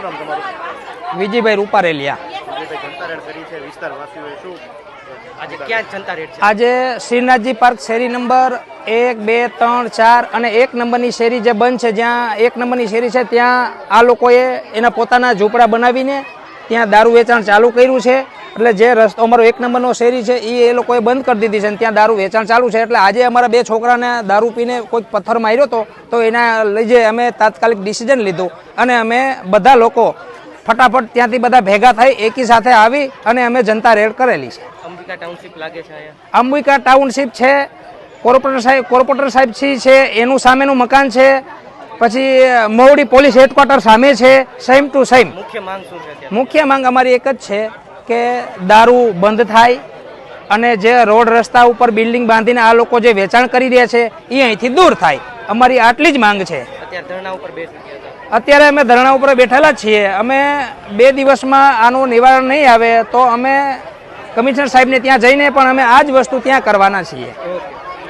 શું નામ તમારું? વિજયભાઈ રૂપારેલિયા. વિજયભાઈ જનતા રેડ કરી છે વિસ્તારવાસીઓએ શું આજે ક્યાં જનતા રેટ છે? આજે શ્રીનાથજી પાર્ક શેરી નંબર એક બે ત્રણ ચાર અને એક નંબરની શેરી જે બંધ છે જ્યાં એક નંબરની શેરી છે ત્યાં આ લોકોએ એના પોતાના ઝૂંપડા બનાવીને ત્યાં દારૂ વેચાણ ચાલુ કર્યું છે. એટલે જે રસ્તો અમારો એક નંબરનો શેરી છે એ એ લોકોએ બંધ કરી દીધી છે અને ત્યાં દારૂ વેચાણ ચાલુ છે. એટલે આજે અમારા બે છોકરાને દારૂ પીને કોઈક પથ્થર માર્યો હતો તો એના લીધે અમે તાત્કાલિક ડિસિઝન લીધું. અને અમે બધા લોકો ફટાફટ ત્યાંથી બધા ભેગા થઈ એકી સાથે આવી અને અમે જનતા રેડ કરેલી છે. અંબિકા ટાઉનશીપ લાગે છે અંબિકા ટાઉનશીપ છે કોર્પોરેટર સાહેબ કોર્પોરેટર સાહેબ છે એનું સામેનું મકાન છે પછી મવડી પોલીસ હેડક્વાર્ટર સામે છે સેમ ટુ સેમ મુખ્ય માંગ શું છે મુખ્ય માંગ અમારી એક જ છે કે દારૂ બંધ થાય અને જે રોડ રસ્તા ઉપર બિલ્ડિંગ બાંધીને આ લોકો જે વેચાણ કરી રહ્યા છે એ અહીંથી દૂર થાય. અમારી આટલી જ માંગ છે. અત્યારે અમે ધરણા ઉપર બેઠેલા જ છીએ. અમે બે દિવસમાં આનું નિવારણ નહીં આવે તો અમે કમિશનર સાહેબને ત્યાં જઈને પણ અમે આ જ વસ્તુ ત્યાં કરવાના છીએ.